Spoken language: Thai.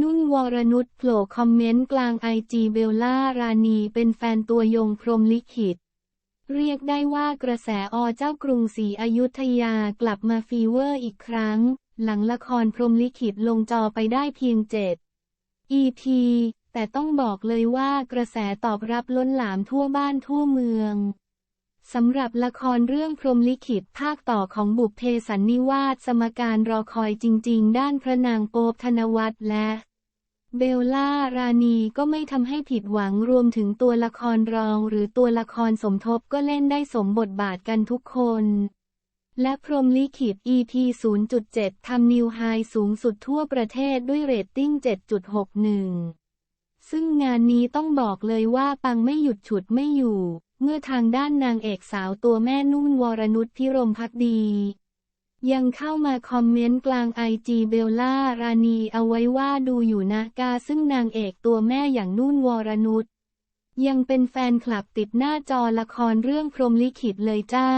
นุ่นวรนุชโผล่คอมเมนต์กลางไอจีเบลล่ารานีเป็นแฟนตัวยงพรมลิขิต เรียกได้ว่ากระแสอเจ้ากรุงศรีอยุธยากลับมาฟีเวอร์อีกครั้ง หลังละครพรมลิขิตลงจอไปได้เพียงเจ็ด EP แต่ต้องบอกเลยว่ากระแสตอบรับล้นหลามทั่วบ้านทั่วเมือง สำหรับละครเรื่องพรมลิขิตภาคต่อของบุพเพสันนิวาสสมการรอคอยจริง ๆ ด้านพระนางโป๊บธนวัฒน์และ เบลล่ารานีก็ไม่ทำให้ผิดหวังรวมถึงตัวละครรองหรือตัวละครสมทบก็เล่นได้สมบทบาทกันทุกคน และพรมลิขิต EP 0.7 ทำนิวไฮสูงสุดทั่วประเทศด้วยเรตติ้ง 7.61 ซึ่งงานนี้ต้องบอกเลยว่าปังไม่หยุดฉุดไม่อยู่ เมื่อทางด้านนางเอกสาวตัวแม่นุ่นวรนุชพิรมพักดี ยังเข้ามาคอมเมนต์กลางไอจีเบลล่ารานีเอาไว้ว่าดูอยู่นะกาซึ่งนางเอกตัวแม่อย่างนุ่นวรนุชยังเป็นแฟนคลับติดหน้าจอละครเรื่องพรมลิขิตเลยจ้า